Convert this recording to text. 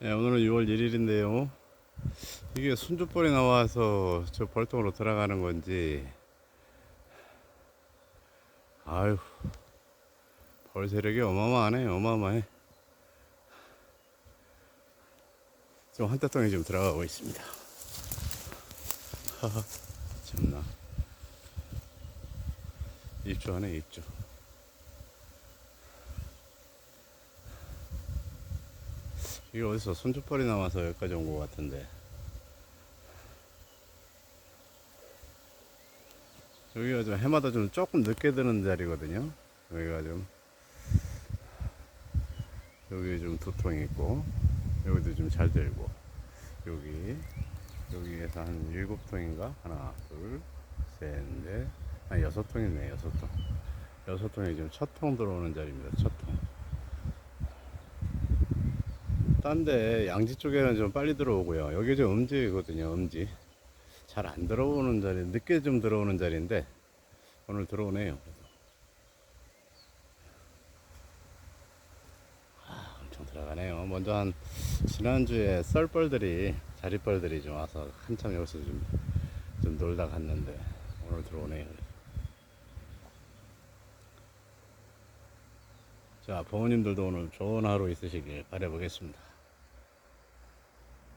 네, 오늘은 6월 1일인데요. 이게 순두벌이 나와서 저 벌통으로 들어가는 건지. 아유, 벌 세력이 어마어마하네, 어마어마해. 지금 한태통이 지금 들어가고 있습니다. 하하, 참나. 입주하네, 입주. 이게 어디서 손주벌이 나와서 여기까지 온 것 같은데. 여기가 좀 해마다 좀 조금 늦게 드는 자리거든요. 여기가 좀. 여기 좀 두통 있고 여기도 좀 잘 들고. 여기 여기에서 한 일곱 통인가? 하나 둘셋넷. 아 여섯 통 있네 여섯 통. 여섯 통이 지금 첫 통 들어오는 자리입니다 첫통 딴 데 양지 쪽에는 좀 빨리 들어오고요. 여기 좀 음지거든요, 음지. 잘 안 들어오는 자리, 늦게 좀 들어오는 자리인데, 오늘 들어오네요. 아, 엄청 들어가네요. 먼저 한, 지난주에 썰벌들이, 자리벌들이 좀 와서 한참 여기서 좀, 좀 놀다 갔는데, 오늘 들어오네요. 자, 부모님들도 오늘 좋은 하루 있으시길 바라보겠습니다.